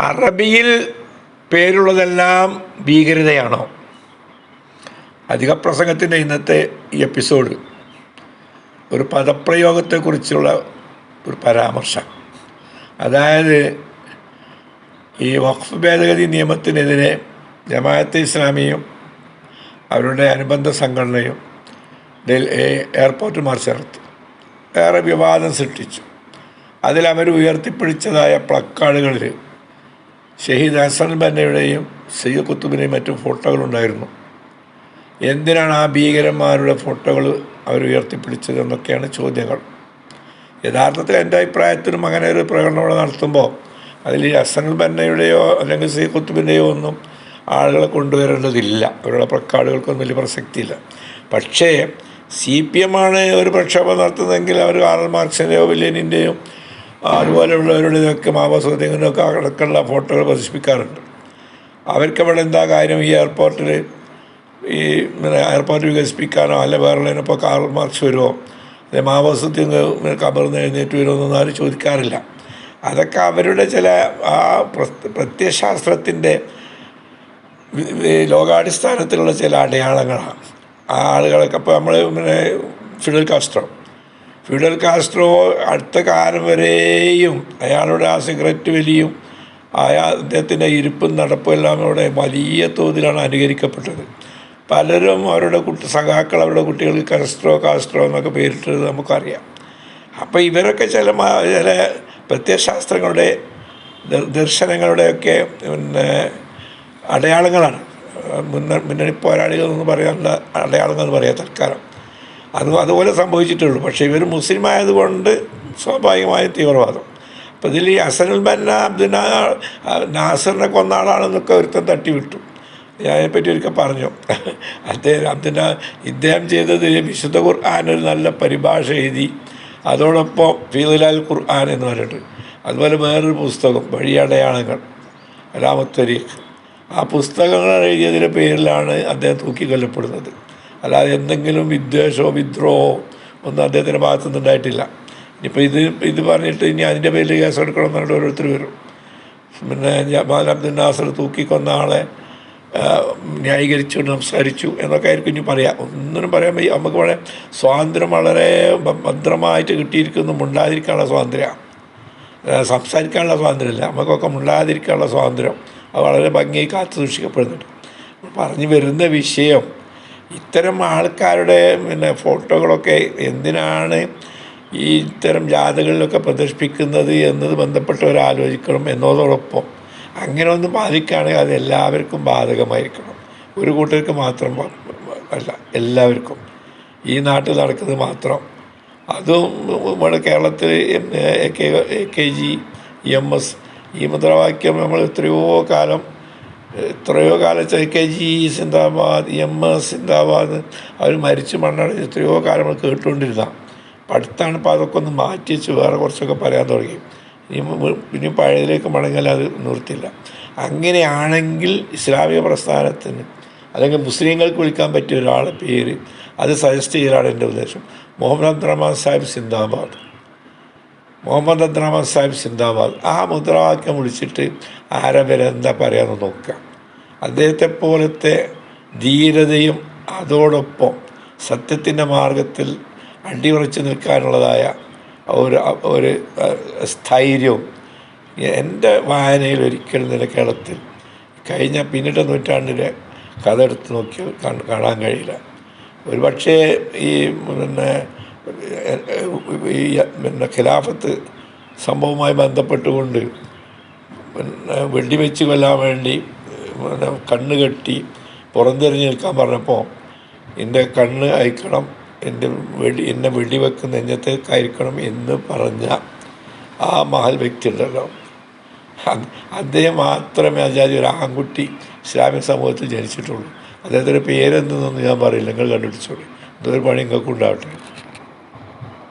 അറബിയിൽ പേരുള്ളതെല്ലാം ഭീകരതയാണോ? അധിക പ്രസംഗത്തിന്റെ ഇന്നത്തെ ഈ എപ്പിസോഡ് ഒരു പദപ്രയോഗത്തെക്കുറിച്ചുള്ള ഒരു പരാമർശം. അതായത് ഈ വഖഫ് ഭേദഗതി നിയമത്തിനെതിരെ ജമാഅത്തെ ഇസ്ലാമിയും അവരുടെ അനുബന്ധ സംഘടനയും എയർപോർട്ട് മാർച്ച് നടത്തി ഏറെ വിവാദം സൃഷ്ടിച്ചു. അതിൽ അവർ ഉയർത്തിപ്പിടിച്ചതായ പ്ലക്കാർഡുകളിൽ ഷഹീദ് ഹസൻ ബന്നയുടെയും സയ്യ കുത്തുബിന്റെയും മറ്റും ഫോട്ടോകളുണ്ടായിരുന്നു. എന്തിനാണ് ആ ഭീകരന്മാരുടെ ഫോട്ടോകൾ അവർ ഉയർത്തിപ്പിടിച്ചത് എന്നൊക്കെയാണ് ചോദ്യങ്ങൾ. യഥാർത്ഥത്തിൽ എന്റെ അഭിപ്രായത്തിലും അങ്ങനെ ഒരു പ്രകടനം നടത്തുമ്പോൾ അതിൽ ഹസൻ ബന്നയുടെയോ അല്ലെങ്കിൽ സയ്യ കുത്തുബിന്റെയോ ഒന്നും ആളുകളെ കൊണ്ടുവരേണ്ടതില്ല. അവരുടെ പ്രക്കാടുകൾക്കൊന്നും വലിയ പ്രസക്തിയില്ല. പക്ഷേ സി പി എം ആണ് ഒരു പ്രക്ഷോഭം നടത്തുന്നതെങ്കിൽ അവർ കാറൽ മാർക്സിന്റെയോ വില്യനിന്റെയോ അതുപോലെയുള്ളവരുടെയൊക്കെ മാവോസത്തിന്റെയും ഒക്കെ അടക്കമുള്ള ഫോട്ടോകൾ പ്രദർശിപ്പിക്കാറുണ്ട്. അവർക്ക് അവിടെ എന്താ കാര്യം ഈ എയർപോർട്ടിൽ ഈ എയർപോർട്ട് വികസിപ്പിക്കാനോ അല്ല വേറെ ഇപ്പോൾ കാർ മാർക്സ് വരുമോ അല്ലെ നിന്ന് കബർന്ന് എഴുന്നേറ്റ് വരുമോ എന്നൊന്നും ആരും ചോദിക്കാറില്ല. അതൊക്കെ അവരുടെ ചില ആ പ്രത്യയശാസ്ത്രത്തിന്റെ ലോകാടിസ്ഥാനത്തിലുള്ള ചില അടയാളങ്ങളാണ്. ആ ആളുകളൊക്കെ ഇപ്പോൾ നമ്മൾ പിന്നെ ഫിഡൽ കാസ്ട്രോ ഫിഡൽ കാസ്ട്രോ അടുത്ത കാലം വരെയും അയാളുടെ ആ സിഗരറ്റ് വലിയും അയാൾ അദ്ദേഹത്തിന്റെ ഇരിപ്പും നടപ്പും എല്ലാം അവിടെ വലിയ തോതിലാണ് അനുകരിക്കപ്പെട്ടത്. പലരും അവരുടെ കുട്ടി സഖാക്കൾ അവരുടെ കുട്ടികൾക്ക് കാസ്ട്രോ കാസ്ട്രോ എന്നൊക്കെ പേരിട്ടത് നമുക്കറിയാം. അപ്പോൾ ഇവരൊക്കെ ചില ചില പ്രത്യശാസ്ത്രങ്ങളുടെ ദർശനങ്ങളുടെയൊക്കെ പിന്നെ അടയാളങ്ങളാണ്. മുന്ന മുന്നണി പോരാളികൾ എന്ന് പറയാനുള്ള അടയാളങ്ങൾ എന്ന് പറയാം തൽക്കാലം. അത് അതുപോലെ സംഭവിച്ചിട്ടുള്ളൂ. പക്ഷേ ഇവർ മുസ്ലിം ആയതുകൊണ്ട് സ്വാഭാവികമായും തീവ്രവാദം. അപ്പം ഇതിൽ ഈ അസനുൽ ബന്ന അബ്ദുന നാസറിനെ കൊന്ന ആളാണെന്നൊക്കെ ഒരുത്തൻ തട്ടിവിട്ടു. ഞാനെപ്പറ്റി ഒരിക്കൽ പറഞ്ഞു. അദ്ദേഹം അബ്ദുന ഇദ്ദേഹം ചെയ്തത് വിശുദ്ധ ഖുർആൻ ഒരു നല്ല പരിഭാഷ എഴുതി. അതോടൊപ്പം ഫീദുലാൽ ഖുർആൻ എന്ന് പറഞ്ഞിട്ട്. അതുപോലെ വേറൊരു പുസ്തകം വഴിയടയാളങ്ങൾ രാമത്വരീഖ് ആ പുസ്തകങ്ങൾ എഴുതിയതിന്റെ പേരിലാണ് അദ്ദേഹം തൂക്കിക്കൊല്ലപ്പെടുന്നത്. അല്ലാതെ എന്തെങ്കിലും വിദ്വേഷമോ വിദ്രോഹമോ ഒന്നും അദ്ദേഹത്തിന്റെ ഭാഗത്തുനിന്ന് ഉണ്ടായിട്ടില്ല. ഇനിയിപ്പോൾ ഇത് ഇത് പറഞ്ഞിട്ട് ഇനി അതിന്റെ പേരിൽ കേസ് എടുക്കണം പറഞ്ഞിട്ട് ഓരോരുത്തർ വരും. പിന്നെ ജമാൽ അബ്ദുൽ നാസർ തൂക്കിക്കൊന്ന ആളെ ന്യായീകരിച്ചുകൊണ്ട് സംസാരിച്ചു എന്നൊക്കെ ആയിരിക്കും ഇനി പറയാം. ഒന്നിനും പറയാൻ വയ്യ. നമുക്ക് വളരെ സ്വാതന്ത്ര്യം വളരെ ഭദ്രമായിട്ട് കിട്ടിയിരിക്കുന്നു. മുണ്ടാതിരിക്കാനുള്ള സ്വാതന്ത്ര്യമാണ് സംസാരിക്കാനുള്ള സ്വാതന്ത്ര്യമല്ല. നമുക്കൊക്കെ മുണ്ടാതിരിക്കാനുള്ള സ്വാതന്ത്ര്യം. അത് വളരെ ഭംഗിയായി കാത്തു സൂക്ഷിക്കപ്പെടുന്നുണ്ട്. പറഞ്ഞു വരുന്ന വിഷയം ഇത്തരം ആൾക്കാരുടെ പിന്നെ ഫോട്ടോകളൊക്കെ എന്തിനാണ് ഈ ഇത്തരം ജാഥകളിലൊക്കെ പ്രദർശിപ്പിക്കുന്നത് എന്നത് ബന്ധപ്പെട്ടവർ ആലോചിക്കണം എന്നതോടൊപ്പം അങ്ങനെ ഒന്ന് ബാധിക്കുകയാണെങ്കിൽ അത് എല്ലാവർക്കും ബാധകമായിരിക്കണം. ഒരു കൂട്ടർക്ക് മാത്രം അല്ല എല്ലാവർക്കും. ഈ നാട്ടിൽ നടക്കുന്നത് മാത്രം. അതും നമ്മുടെ കേരളത്തിൽ A K G M S ഈ മുദ്രാവാക്യം നമ്മൾ എത്രയോ കാലം എത്രയോ കാലം എ കെ ജി സിന്ദാബാദ് എം എസ് സിന്ദാബാദ് അവർ മരിച്ച് മണ്ണടച്ച് എത്രയോ കാലം കേട്ടുകൊണ്ടിരുന്ന അപ്പം അടുത്താണ് ഇപ്പോൾ അതൊക്കെ ഒന്ന് മാറ്റി വെച്ച് വേറെ കുറച്ചൊക്കെ പറയാൻ തുടങ്ങി. ഇനി ഇനി പഴയതിലേക്ക് മടങ്ങിയാൽ അത് നിർത്തില്ല. അങ്ങനെയാണെങ്കിൽ ഇസ്ലാമിക പ്രസ്ഥാനത്തിന് അല്ലെങ്കിൽ മുസ്ലിങ്ങൾക്ക് വിളിക്കാൻ പറ്റിയ ഒരാളെ പേര് അത് സജസ്റ്റ് ചെയ്യലാണ് എന്റെ ഉദ്ദേശം. മുഹമ്മദ് അബ്ദുറഹ്മാൻ സാഹിബ് സിന്ദാബാദ്. മുഹമ്മദ് അബ്ദുറഹ്മാൻ സാഹിബ് സിന്ദാബാദ്. ആ മുദ്രാവാക്യം വിളിച്ചിട്ട് ആരെ വരെ എന്താ പറയാമെന്ന് നോക്കുക. അദ്ദേഹത്തെ പോലത്തെ ധീരതയും അതോടൊപ്പം സത്യത്തിന്റെ മാർഗത്തിൽ അടിയുറച്ച് നിൽക്കാനുള്ളതായ ഒരു ഒരു സ്ഥൈര്യവും എന്റെ വായനയിൽ ഒരിക്കലും നില കേരളത്തിൽ കഴിഞ്ഞ പിന്നിട്ട നൂറ്റാണ്ടിലെ കഥ എടുത്ത് നോക്കി കാണാൻ കഴിയില്ല. ഒരു പക്ഷേ ഈ പിന്നെ ഈ പിന്നെ ഖിലാഫത്ത് സംഭവവുമായി ബന്ധപ്പെട്ടുകൊണ്ട് പിന്നെ വെടിവെച്ച് കൊല്ലാൻ വേണ്ടി പിന്നെ കണ്ണ് കെട്ടി പുറന്തിരിഞ്ഞ് നിൽക്കാൻ പറഞ്ഞപ്പോൾ എന്റെ കണ്ണ് അയക്കണം എന്റെ വെടി എന്നെ വെടിവെക്ക് നെഞ്ഞത്തേക്കായിരിക്കണം എന്ന് പറഞ്ഞ ആ മഹൽ വ്യക്തി ഉണ്ടല്ലോ അദ്ദേഹം മാത്രമേ ആചാര്യ ഒരു ആൺകുട്ടി ഇസ്ലാമിക സമൂഹത്തിൽ ജനിച്ചിട്ടുള്ളൂ. അദ്ദേഹത്തിന്റെ പേരെന്തെന്നൊന്നും ഞാൻ പറയില്ല. നിങ്ങൾ കണ്ടുപിടിച്ചോളൂ. ഇതൊരു പണി നിങ്ങൾക്ക് ഉണ്ടാവട്ടെ